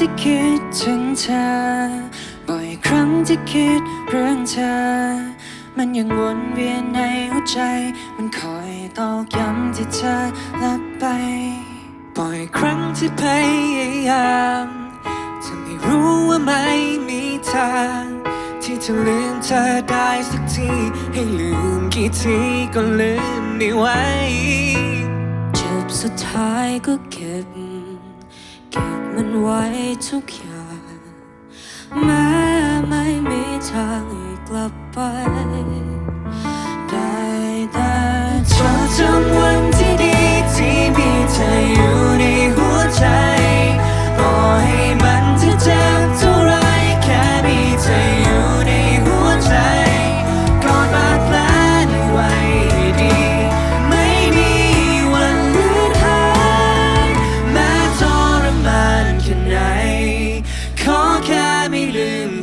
ที่คิดถึงเธอ บ่อยครั้งที่คิดเรื่องเธอ มันยังวนเวียนในหัวใจ มันคอยตอกย้ำที่เธอลับไป บ่อยครั้งที่พยายามจะไม่รู้ว่าไม่มีทางที่จะลืมเธอได้สักที ให้ลืมกี่ทีก็ลืมไม่ไหวจบสุดท้ายก็เก็บ มันไว้ทุกอย่าง แม้ไม่มีทางกลับไป ได้แต่เธอจะ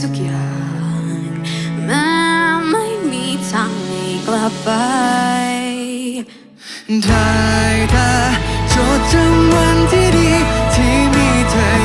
ทุกอย่างแม้ไม่มีทางให้กลับไป ได้แต่จดจำวันที่ดีที่มีเธอ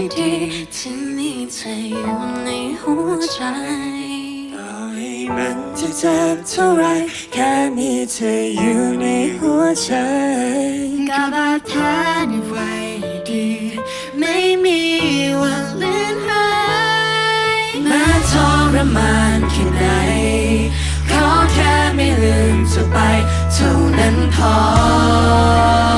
ที่ดีที่มีเธออยู่ในหัวใจต่อให้มันจะเจ็บเท่าไรแค่มีเธออยู่ในหัวใจกับาดแผลในวัยดี ไม่มีวันลือนหาแม้ทรมานแค่ไหนขอแค่ไม่ลืมเธไป เท่านั้นพอ